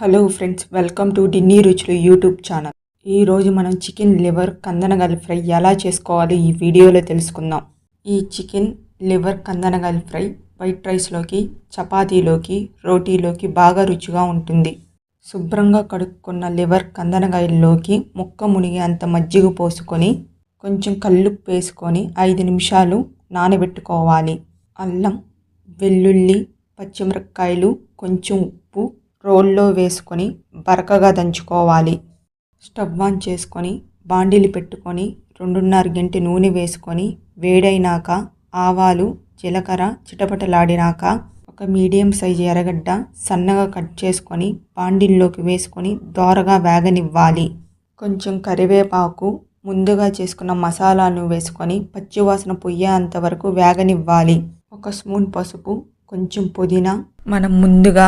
Hello friends welcome to డిన్నీ రుచులు YouTube channel. ఈరోజు మనం చికెన్ లివర్ కందనగల్ ఫ్రై ఎలా చేసుకోవాలి ఈ వీడియోలో తెలుసుకుందాం. ఈ చికెన్ లివర్ కందనగల్ ఫ్రై వైట్ రైస్లోకి చపాతీలోకి రోటీలోకి బాగా రుచిగా ఉంటుంది. శుభ్రంగా కడుక్కున్న లివర్ కందనగాయల్లోకి ముక్క మునిగి అంత మజ్జిగ పోసుకొని కొంచెం కల్లుప్పు వేసుకొని ఐదు నిమిషాలు నానబెట్టుకోవాలి. అల్లం వెల్లుల్లి పచ్చిమిరపకాయలు కొంచెం ఉప్పు రోల్లో వేసుకొని బరకగా దంచుకోవాలి. స్టవ్ ఆన్ చేసుకొని బాండీలు పెట్టుకొని రెండున్నర గంటి నూనె వేసుకొని వేడైనాక ఆవాలు జీలకర్ర చిటపటలాడినాక ఒక మీడియం సైజు ఎర్రగడ్డ సన్నగా కట్ చేసుకొని బాండిల్లోకి వేసుకొని దోరగా వేగనివ్వాలి. కొంచెం కరివేపాకు ముందుగా చేసుకున్న మసాలాను వేసుకొని పచ్చివాసన పొయ్యేంత వరకు వేగనివ్వాలి. ఒక స్పూన్ పసుపు కొంచెం పుదీనా మనం ముందుగా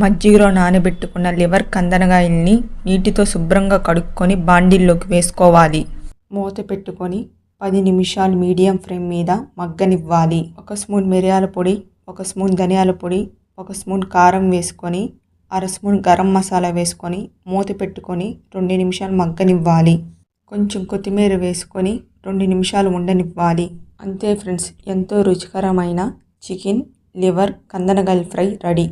మజ్జిగలో నానబెట్టుకున్న లివర్ కందనగాయల్ని నీటితో శుభ్రంగా కడుక్కొని బాండిల్లోకి వేసుకోవాలి. మూత పెట్టుకొని పది నిమిషాలు మీడియం ఫ్లేమ్ మీద మగ్గనివ్వాలి. ఒక స్పూన్ మిరియాల పొడి ఒక స్పూన్ ధనియాల పొడి ఒక స్పూన్ కారం వేసుకొని అర స్పూన్ గరం మసాలా వేసుకొని మూత పెట్టుకొని రెండు నిమిషాలు మగ్గనివ్వాలి. కొంచెం కొత్తిమీర వేసుకొని రెండు నిమిషాలు ఉండనివ్వాలి. అంతే ఫ్రెండ్స్ ఎంతో రుచికరమైన చికెన్ లివర్ కందనగల్ ఫ్రై రెడీ.